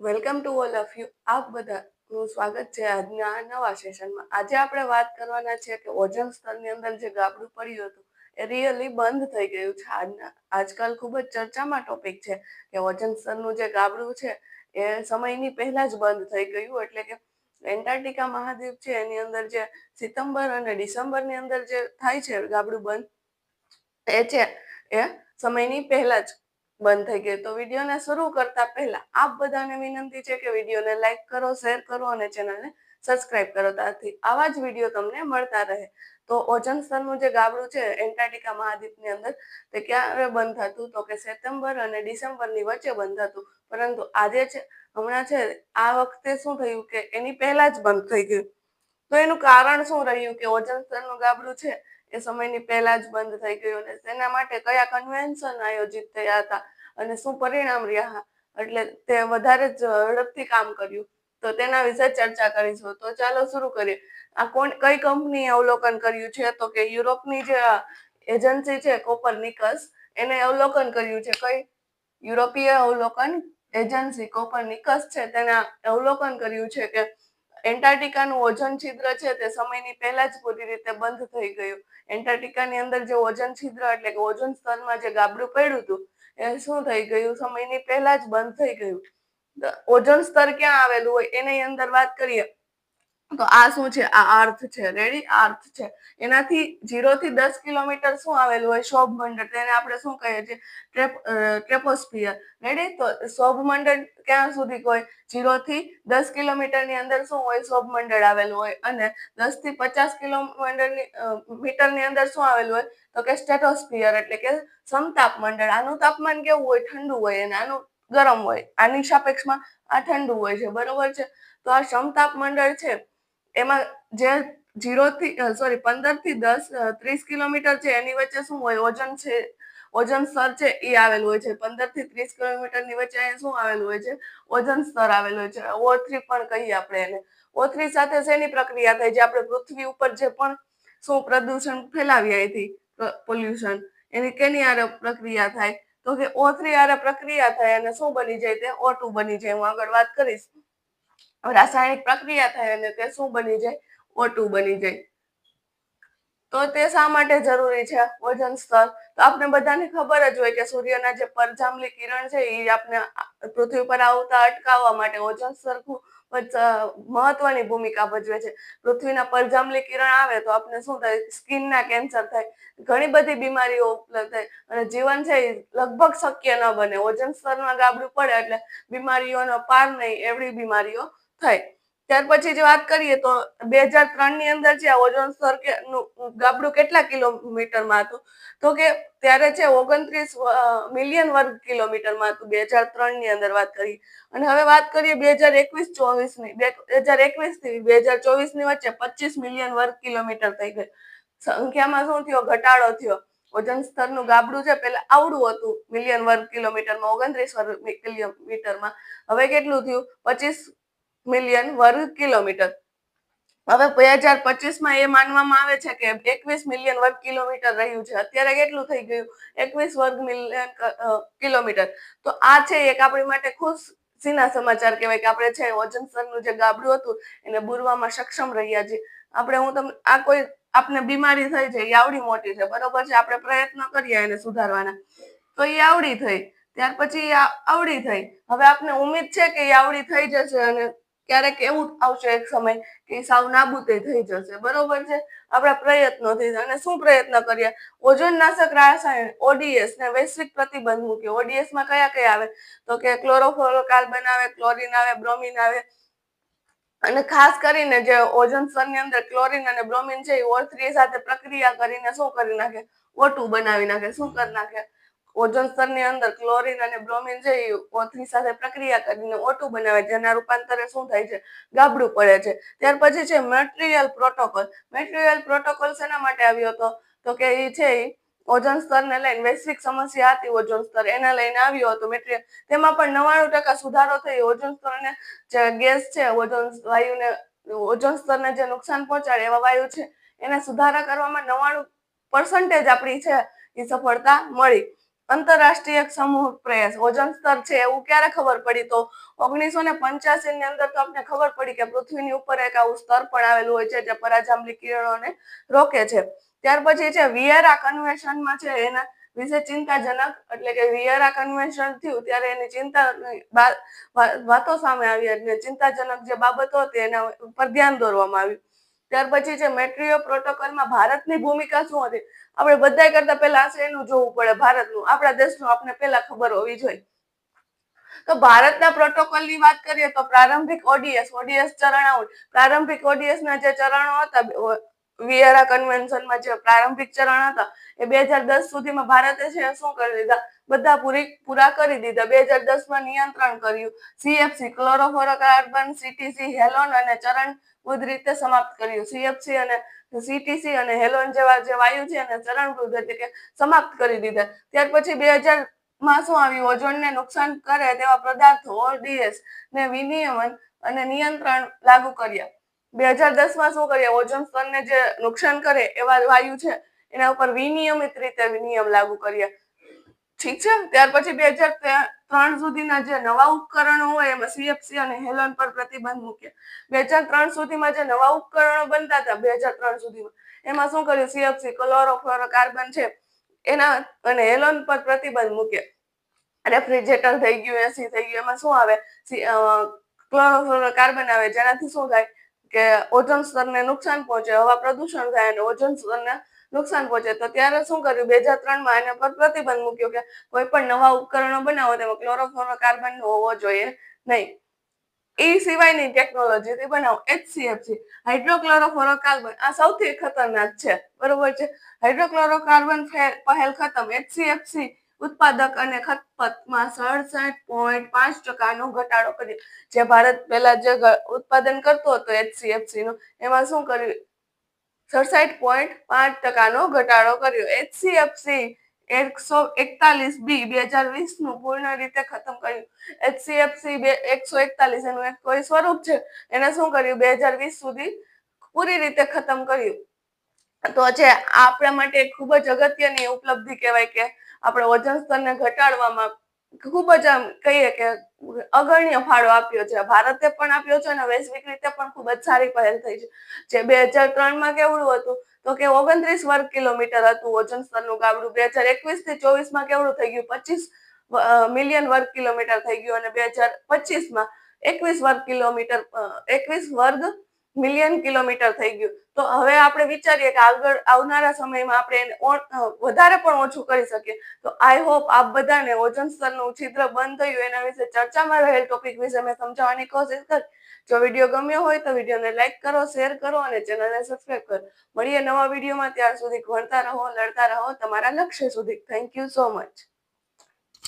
Welcome to all of you. આપ બધાનું સ્વાગત છે આજના નવા સેશનમાં. આજે આપણે વાત કરવાના છે કે ઓઝોન સ્તરની અંદર જે ગાબડું પડ્યું હતું, એ રિયલી બંધ થઈ ગયું છે. આજના, આજકાલ ખૂબ જ ચર્ચામાં ટોપિક છે કે ઓઝોન સ્તરનું જે ગાબડું છે, એ સમયની પહેલા જ બંધ થઈ ગયું. એટલે કે એન્ટાર્કટિકા મહાદ્વીપ છે, એની અંદર જે સિતમ્બર અને ડિસેમ્બરની અંદર જે થાય છે ગાબડું બંધ, એ છે, એ સમયની પહેલા જ બંધ થઈ ગઈ. તો વિડીયોને શરૂ કરતા પહેલા આપ બધાને વિનંતી છે કે વિડીયોને લાઈક કરો, શેર કરો અને ચેનલને સબસ્ક્રાઇબ કરો. ત્યારથી આવા જ વીડિયો તમને મળતા રહે. તો ઓઝોન સ્તરનું જે ગાબડું છે એન્ટાર્ટિકા મહાદ્વીપની અંદર તે ક્યારે બંધ થતું તો કે સપ્ટેમ્બર અને ડિસેમ્બરની વચ્ચે બંધ થતું પરંતુ આજે છે, હમણાં છે, આ વખતે શું થયું કે એની પહેલા જ બંધ થઈ ગયું. તો એનું કારણ શું રહ્યું કે ઓઝોન સ્તરનું ગાબડું છે? એ સમયની પહેલા જ બંધ થઈ ગયું અને તેના માટે કયા કન્વેન્શન આયોજિત થયા હતા અને શું પરિણામ રહ્યા એટલે તે વધારે જ ઝડપથી કામ કર્યું. તો તેના વિશે ચર્ચા કરીશું. તો ચાલો શરૂ કરીએ. આ કોણ, કઈ કંપનીએ અવલોકન કર્યું છે? તો કે યુરોપની જે એજન્સી છે કોપરનિકસ એને અવલોકન કર્યું છે. કઈ યુરોપીય અવલોકન એજન્સી કોપરનિકસ છે, તેના અવલોકન કર્યું છે કે એન્ટાર્કટિકાનું ઓઝોન છિદ્ર છે તે સમયની પહેલા જ પૂરી રીતે બંધ થઈ ગયું. એન્ટાર્ટિકાની અંદર જે ઓઝોન છિદ્ર એટલે કે ઓઝોન સ્તરમાં જે ગાબડું પડ્યું હતું, એ શું થઈ ગયું? સમયની પહેલા જ બંધ થઈ ગયું. ઓઝોન સ્તર ક્યાં આવેલું હોય એની અંદર વાત કરીએ. તો આ શું છે? આ અર્થ છે. રેડી અર્થ છે. એનાથી ઝીરો થી દસ કિલોમીટર શું આવેલું હોય? શોભ મંડળ તેને આપણે શું કહીએ છીએ? ટ્રેપ ટ્રેપોસ્ફિયર. રેડી તો શોભ મંડળ ક્યાં સુધી હોય ઝીરો થી દસ કિલોમીટરની અંદર શું હોય? શોભ મંડળ આવેલું હોય. અને દસથી પચાસ કિલોમીટરની મીટરની અંદર શું આવેલું હોય? તો કે સ્ટેટોસ્ફિયર. એટલે કે સમતાપ મંડળ આનું તાપમાન કેવું હોય? ઠંડુ હોય. અને આનું ગરમ હોય. આની સાપેક્ષમાં આ ઠંડુ હોય છે. બરોબર છે? તો આ સમતાપ મંડળ છે એમાં જે જીરો થી સોરી પંદરથી દસ ત્રીસ કિલોમીટર છે, એની વચ્ચે શું હોય ઓજન છે ઓજન સ્તર છે એ આવેલું હોય છે. પંદરથી ત્રીસ કિલોમીટરની વચ્ચે શું આવેલું હોય છે ઓજન સ્તર આવેલું હોય છે. ઓ પણ કહીએ આપણે એને. ઓ સાથે શેની પ્રક્રિયા થાય? જે આપણે પૃથ્વી ઉપર જે પણ શું પ્રદૂષણ ફેલાવી હતી પોલ્યુશન, એની કેની આરે પ્રક્રિયા થાય? તો કે ઓ આરે પ્રક્રિયા થાય અને શું બની જાય? તે ઓ ટુ બની જાય. હું આગળ વાત કરીશ. રાસાયણિક પ્રક્રિયા થાય અને તે શું બની જાય? ઓ બની જાય. તો તે શા માટે જરૂરી છે? વજન સ્તર. તો આપણે બધાને ખબર જ હોય કે સૂર્યના જે પરજામલી કિરણ છે એ આપણે પૃથ્વી પર આવતા અટકાવવા માટે ઓઝોન સ્તર ખૂબ મહત્વની ભૂમિકા ભજવે છે. પૃથ્વીના પરજામલી કિરણ આવે તો આપણે શું થાય? સ્કિનના કેન્સર થાય. ઘણી બધી બીમારીઓ ઉપલબ્ધ થાય. અને જીવન છે એ લગભગ શક્ય ન બને. ઓઝોન સ્તરમાં ગાબડું પડે એટલે બીમારીઓનો પાર નહીં. એવડી બીમારીઓ થાય. ત્યાર પછી જે વાત કરીએ તો બે હજાર ત્રણની અંદર છે ઓઝોન સ્તર કે ગાબડું કેટલા કિલોમીટરમાં હતું? તો કે ત્યારે છે ઓગણત્રીસ મિલિયન વર્ગ કિલોમીટરમાં હતું બે હજાર ત્રણની અંદર વાત કરી. અને હવે વાત કરીએ બે હજાર એકવીસ, ચોવીસની. બે હજાર એકવીસથી બે હજાર ચોવીસની વચ્ચે પચીસ મિલિયન વર્ગ કિલોમીટર થઈ ગઈ. સંખ્યામાં શું થયો? ઘટાડો થયો. ઓઝોન સ્તરનું ગાબડું છે પેલા આવડું હતું મિલિયન વર્ગ કિલોમીટરમાં, ઓગણત્રીસ વર્ગ કિલોમીટરમાં. હવે કેટલું થયું? પચીસ મિલિયન વર્ગ કિલોમીટર. હવે બે હજાર પચીસમાં એ માનવામાં આવે છે કે એકવીસ મિલિયન વર્ગ કિલોમીટર રહ્યું છે. અત્યારે કેટલું થઈ ગયું? એકવીસ વર્ગ મિલિયન કિલોમીટર. તો આ છે એક આપણી માટે ખુશ સીના સમાચાર કહેવાય કે આપણે છે ઓજન સ્તરનું જે ગાબડું હતું એને બુરવામાં સક્ષમ રહ્યા છીએ. આપણે હું તમને, આ કોઈ આપને બીમારી થઈ છે એ આવડી મોટી છે, બરોબર છે, આપણે પ્રયત્ન કરીએ એને સુધારવાના. તો એ આવડી થઈ. ત્યાર પછી આવડી થઈ. હવે આપને ઉમેદ છે કે એ આવડી થઈ જશે અને ક્યારેક એવું આવશે એક સમય કે સાવ નાબૂદે થઈ જશે. બરોબર છે? આપણા પ્રયત્નોથી અને શું પ્રયત્ન કરીએ? ઓઝોન નાશક રાસાયણ, ઓડીએસ ને વૈશ્વિક પ્રતિબંધ મૂક્યો ઓડીએસમાં કયા કયા આવે? તો કે ક્લોરોફ્લોરોકાર્બન આવે ક્લોરિન આવે, બ્રોમિન આવે. અને ખાસ કરીને જે ઓઝોન સ્તરની અંદર ક્લોરિન અને બ્રોમિન છે, એ ઓર્થ્રી થ્રી સાથે પ્રક્રિયા કરીને શું કરી નાખે? ઓટું બનાવી નાખે. શું કરી નાખે? ઓઝોન સ્તરની અંદર ક્લોરિન અને બ્રોમિન છે એ ઓથની સાથે પ્રક્રિયા કરીને ઓટું બનાવે જેના રૂપાંતરે શું થાય છે? ગાબડું પડે છે. ત્યાર પછી છે મટીરિયલ પ્રોટોકોલ. મટીરિયલ પ્રોટોકોલ શેના માટે આવ્યો હતો? તો કે એ છે ઓઝોન સ્તરને લઈને વૈશ્વિક સમસ્યા હતી ઓઝોન સ્તર. એને લઈને આવ્યો હતો મેટ્રિયલ. તેમાં પણ નવ્વાણું ટકા સુધારો થઈ. ઓઝોન સ્તરને જે ગેસ છે, ઓઝોન વાયુને ઓઝોન સ્તરને જે નુકસાન પહોંચાડે એવા વાયુ છે, એને સુધારા કરવામાં નવ્વાણું પર્સન્ટેજ આપણી છે એ સફળતા મળી. આંતરરાષ્ટ્રીય સમૂહ પ્રયાસ ઓઝોન સ્તર છે એવું ક્યારે ખબર પડી? તો ઓગણીસો ને પંચ્યાસી ની અંદર તો આપણે ખબર પડી કે પૃથ્વીની ઉપર એક આવું સ્તર પણ આવેલું હોય છે જે પરાજાંબલી કિરણોને રોકે છે. ત્યાર પછી છે વિયેરા કન્વેન્શનમાં છે એના વિશે ચિંતાજનક એટલે કે વિયેરા કન્વેન્શન થયું ત્યારે એની ચિંતા વાતો સામે આવી અને ચિંતાજનક જે બાબતો હતી એના ઉપર ધ્યાન દોરવામાં આવ્યું. ત્યાર પછી છે મેટ્રીઓ પ્રોટોકોલમાં ભારતની ભૂમિકા શું હતી? આપણે બધા કરતા પહેલા આશ્રયનું જોવું પડે, ભારતનું. આપણા દેશનું આપણે પહેલા ખબર હોવી જોઈએ. તો ભારતના પ્રોટોકોલની વાત કરીએ તો પ્રારંભિક ઓડીએસ ઓડીએસ ચરણાવળ. પ્રારંભિક ઓડીએસ ના જે ચરણો હતા વિયરા કન્વેન્શનમાં જે પ્રારંભિક ચરણ હતા, એ બે હજાર દસ સુધીમાં ભારતે છે શું કરી દીધા? બધા પૂરી, પૂરા કરી દીધા. બે હજાર દસમાં નિયંત્રણ કર્યું. સીએફસી ક્લોરોફોરોકાર્બન સીટીસી હેલોન અને ચરણ બુદ્ધ રીતે સમાપ્ત કર્યું. સીએફસી અને સીટીસી અને હેલોન જેવા, જે વાયુ છે એને ચરણબુદ્ધ એટલે કે સમાપ્ત કરી દીધા. ત્યાર પછી બે હજારમાં શું આવ્યું? ઓઝોનને નુકસાન કરે તેવા પદાર્થો ઓડીએસ ને વિનિયમન અને નિયંત્રણ લાગુ કર્યા. બે હજાર દસમાં શું કરીએ? ઓઝોન સ્તરને જે નુકસાન કરે એવા વાયુ છે, એના ઉપર વિનિયમિત રીતે નિયમ લાગુ કરીએ. ઠીક છે? ત્યાર પછી બે હજાર ત્રણ સુધીના જે નવા ઉપકરણો હોય, એમાં સીએફસી અને હેલોન પર પ્રતિબંધ મૂક્યા બે હજાર ત્રણ સુધીમાં જે નવા ઉપકરણો બનતા હતા, બે હજાર ત્રણ સુધીમાં, એમાં શું કર્યું? સીએફસી કાર્બન છે, એના અને હેલોન પર પ્રતિબંધ મૂક્યા રેફ્રિજરેટર થઈ ગયું, એસી થઈ ગયું, એમાં શું આવે? કાર્બન આવે, જેનાથી શું થાય? કે ઓઝોન સ્તરને નુકસાન પહોંચે, હવા પ્રદૂષણ થાય અને ઓઝોન સ્તરને નુકસાન પહોંચે. તો ત્યારે શું કર્યું? બે હજાર ત્રણમાં એના પર પ્રતિબંધ મૂક્યો કે કોઈ પણ નવા ઉપકરણો બનાવો, તેમાં ક્લોરોફોરો કાર્બન હોવો જોઈએ નહીં. એ સિવાયની ટેકનોલોજીથી બનાવો. એચસીએફસી હાઇડ્રોક્લોરોફ્લોરોકાર્બન, આ સૌથી ખતરનાક છે. બરોબર છે? હાઇડ્રોક્લોરો કાર્બન પહેલ ખતમ. એચસીએફસી ઉત્પાદક અને ખતપતમાં સડસઠ પોઈન્ટ પાંચ ટકાનો ઘટાડો કર્યો. જે ભારત પહેલા જે ઉત્પાદન કરતો હતો એચસીએફસી નો, એમાં શું કર્યું? સડસઠ પોઈન્ટ પાંચ ટકાનો ઘટાડો કર્યો. એચસીએફસી એકસો એકતાલીસ બી બે હજાર વીસનું પૂર્ણ રીતે ખતમ કર્યું. એચસીએફસી બે, એકસો એકતાલીસ એનું એક કોઈ સ્વરૂપ છે. એને શું કર્યું? બે હજાર વીસ સુધી પૂરી રીતે ખતમ કર્યું. તો જે આપણા માટે ખૂબ જ અગત્યની ઉપલબ્ધિ કહેવાય કે આપણે વજન સ્તરને ઘટાડવામાં ખૂબ જ આમ કહીએ કે અગણ્ય ફાળો આપ્યો છે. ભારતે પણ આપ્યો છે અને વૈશ્વિક રીતે પણ ખૂબ જ સારી પહેલ થઈ છે. જે બે હજાર ત્રણમાં કેવડું હતું? તો કે ઓગણત્રીસ વર્ગ કિલોમીટર હતું ઓઝોન સ્તરનું ગાબડું. બે હજાર એકવીસથી ચોવીસમાં કેવડું થઈ ગયું? પચીસ મિલિયન વર્ગ કિલોમીટર થઈ ગયું અને બે હજાર પચીસમાં એકવીસ વર્ગ કિલોમીટર એકવીસ વર્ગ મિલિયન કિલોમીટર થઈ ગયું. તો હવે આપણે વિચારીએ કે આગળ આવનારા સમયમાં આપણે એને વધારે પણ ઓછું કરી શકીએ. તો આઈ હોપ આપ બધાને ઓઝોન સ્તરનું છિદ્ર બંધ થયું એના વિશે ચર્ચામાં રહેલ ટોપિક વિશે મેં સમજાવવાની કોશિશ કરી. જો વીડિયો ગમ્યો હોય તો વિડીયોને લાઈક કરો શેર કરો અને ચેનલને સબસ્ક્રાઈબ કરો. મળીએ નવા વિડીયોમાં ત્યાર સુધી ભણતા રહો, લડતા રહો. તમારા લક્ષ્ય સુધી. Thank you so much